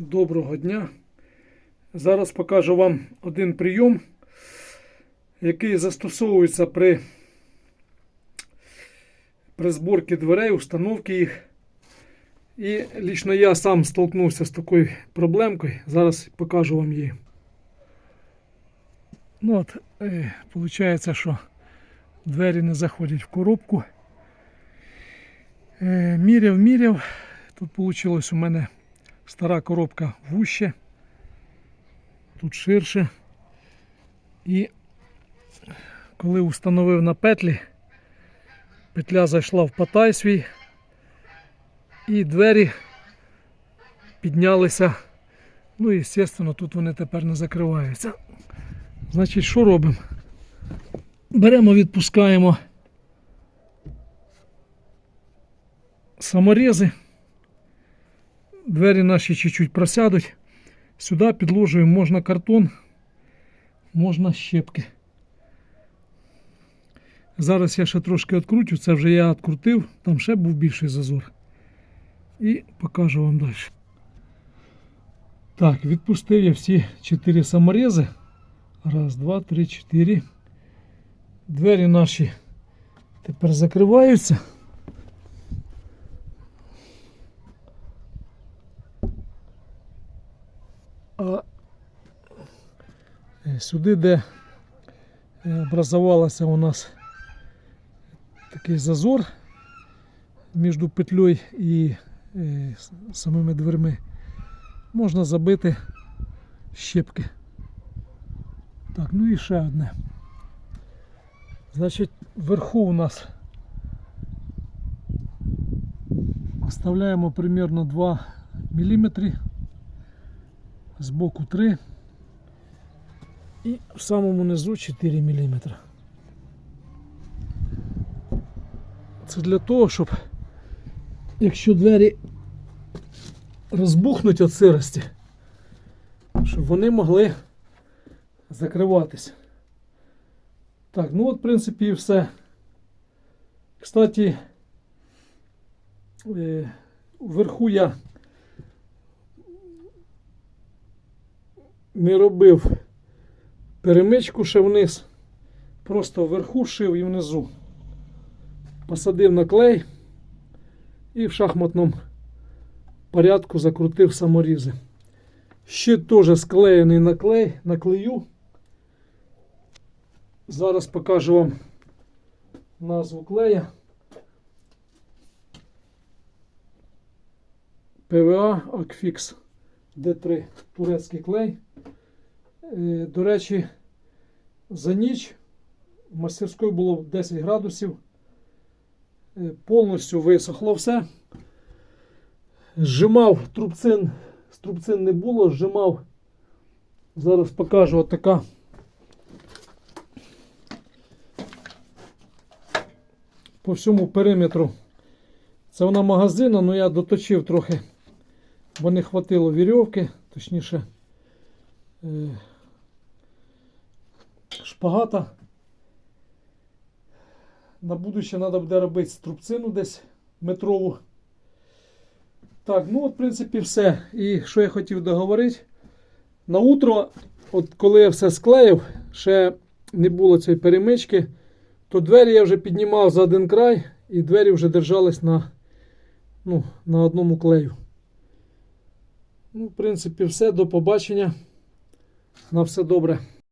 Доброго дня. Зараз покажу вам один прийом, який застосовується при, при зборці дверей, установці їх. І лично я сам столкнувся з такою проблемкою. Зараз покажу вам її. Ну от, е, виходить, що двері не заходять в коробку. Е, міряв, міряв. Тут вийшло у мене стара коробка вуще. Тут ширше. І коли встановив на петлі, петля зайшла в патай свій, і двері піднялися. Ну і, звісно, тут вони тепер не закриваються. Значить, що робимо? Беремо, відпускаємо саморези. Двері наші чуть-чуть просядуть. Сюди підложуємо можна картон, можна щепки. Зараз я ще трошки відкручу, це вже я відкрутив, там ще був більший зазор. І покажу вам далі. Так, відпустив я всі 4 саморези. Раз, два, три, чотири. Двері наші тепер закриваються. Сюди, де е, у нас такий зазор між петлею і е, самими дверми, можна забити щепки. Так, ну і ще одне. Значить, вверху у нас оставляємо примерно 2 мм, збоку 3 і в самому низу 4 мм. Це для того, щоб якщо двері розбухнуть від сирості, щоб вони могли закриватися. Так, ну от, в принципі, і все. Кстати, е, вверху я не робив перемичку ще вниз. Просто вверху шив і внизу. Посадив на клей і в шахматному порядку закрутив саморізи. Ще теж склеєний на клей, на клею. Зараз покажу вам назву клея. PVA Акфікс D3 турецький клей. Е, До речі, за ніч в мастерської було 10 градусів. Е, Повністю висохло все. Зжимав трубцин, трубцин не було, зжимав. Зараз покажу отака. По всьому периметру. Це вона магазина, але я доточив трохи, бо не хватило вірьовки, точніше е, шпагата. На будуще треба буде робити струбцину десь метрову. Так, ну от, в принципі, все. І що я хотів договорити. На утро, от коли я все склеїв, ще не було цієї перемички, то двері я вже піднімав за один край, і двері вже держались на, ну, на одному клею. Ну, в принципі, все. До побачення. На все добре.